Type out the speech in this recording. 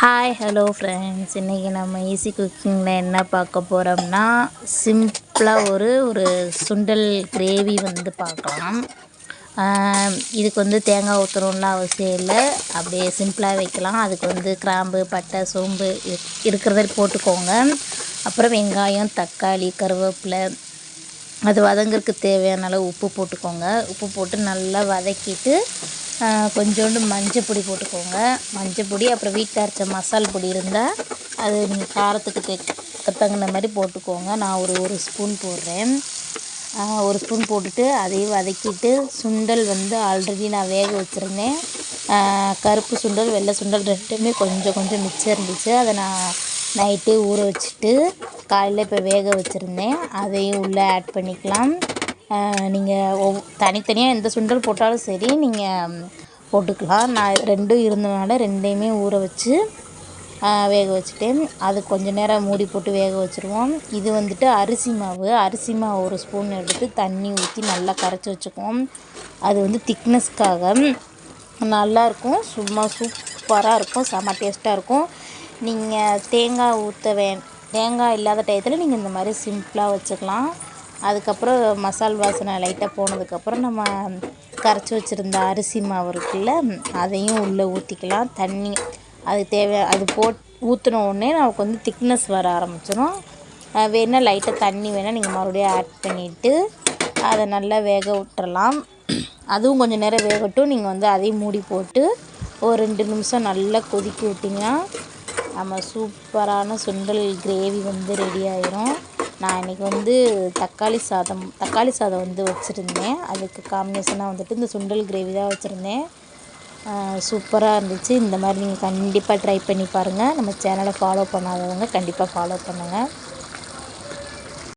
Hi hello friends இன்றைக்கி நம்ம easy குக்கிங்கில் என்ன பார்க்க போகிறோம்னா சிம்பிளாக ஒரு ஒரு சுண்டல் கிரேவி வந்து பார்க்கலாம். இதுக்கு வந்து தேங்காய் ஊற்றணும்லாம் அவசியம் இல்லை. அப்படியே சிம்பிளாக வைக்கலாம். அதுக்கு வந்து கிராம்பு பட்டை சோம்பு இருக்கிறத போட்டுக்கோங்க. அப்புறம் வெங்காயம் தக்காளி கருவேப்பிலை அது வதங்கிறதுக்கு தேவையான அளவு உப்பு போட்டுக்கோங்க. உப்பு போட்டு நல்லா வதக்கிட்டு கொஞ்சோண்டு மஞ்சள் பொடி போட்டுக்கோங்க. மஞ்சள் பொடி அப்புறம் வீட்டில் அரைச்ச மசால் பொடி இருந்தால் அது நீங்கள் காரத்துக்கு தகுந்த மாதிரி போட்டுக்கோங்க. நான் ஒரு ஒரு ஸ்பூன் போடுறேன். ஒரு ஸ்பூன் போட்டுட்டு அதையும் வதக்கிட்டு சுண்டல் வந்து ஆல்ரெடி நான் வேக வச்சுருந்தேன். கருப்பு சுண்டல் வெள்ளை சுண்டல் ரெண்டுமே கொஞ்சம் கொஞ்சம் மிச்சம் இருந்துச்சு. அதை நான் நைட்டே ஊற வச்சுட்டு காலையில் இப்போ வேக வச்சுருந்தேன். அதையும் உள்ளே ஆட் பண்ணிக்கலாம். நீங்கள் ஒவ் தனித்தனியாக எந்த சுண்டல் போட்டாலும் சரி நீங்கள் போட்டுக்கலாம். நான் ரெண்டும் இருந்தனால ரெண்டையுமே ஊற வச்சு வேக வச்சுட்டேன். அது கொஞ்ச நேரம் மூடி போட்டு வேக வச்சுருவோம். இது வந்துட்டு அரிசி மாவு. அரிசி மாவு ஒரு ஸ்பூன் எடுத்து தண்ணி ஊற்றி நல்லா கரைச்சி வச்சுக்குவோம். அது வந்து திக்னஸ்க்காக. நல்லாயிருக்கும் சும்மா சூப்பராக இருக்கும். செம்ம டேஸ்ட்டாக இருக்கும். நீங்கள் தேங்காய் ஊற்ற வே தேங்காய் இல்லாத டயத்தில் நீங்கள் இந்த மாதிரி சிம்பிளாக வச்சுக்கலாம். அதுக்கப்புறம் மசால் வாசனை லைட்டாக போனதுக்கப்புறம் நம்ம கரைச்சி வச்சுருந்த அரிசி மாவு இருக்குல்ல அதையும் உள்ளே ஊற்றிக்கலாம் தண்ணி அது தேவை அது போட் ஊற்றின உடனே நமக்கு வந்து திக்னஸ் வர ஆரம்பிச்சிடும் வேணால் லைட்டாக தண்ணி வேணால் நீங்கள் மறுபடியும் ஆட் பண்ணிவிட்டு அதை நல்லா வேக விட்டுறலாம். அதுவும் கொஞ்சம் நேரம் வேகட்டும். நீங்கள் வந்து அதையும் மூடி போட்டு ஒரு ரெண்டு நிமிஷம் நல்லா கொதிக்க விட்டிங்கன்னா நம்ம சூப்பரான சுண்டல் கிரேவி வந்து ரெடி ஆயிரும். நான் இன்றைக்கி வந்து தக்காளி சாதம் தக்காளி சாதம் வந்து வச்சுருந்தேன். அதுக்கு காம்பினேஷனாக வந்துட்டு இந்த சுண்டல் கிரேவி தான் வச்சுருந்தேன். சூப்பராக இருந்துச்சு. இந்த மாதிரி நீங்கள் கண்டிப்பாக ட்ரை பண்ணி பாருங்கள் நம்ம சேனலை ஃபாலோ பண்ணாதவங்க கண்டிப்பாக ஃபாலோ பண்ணுங்கள்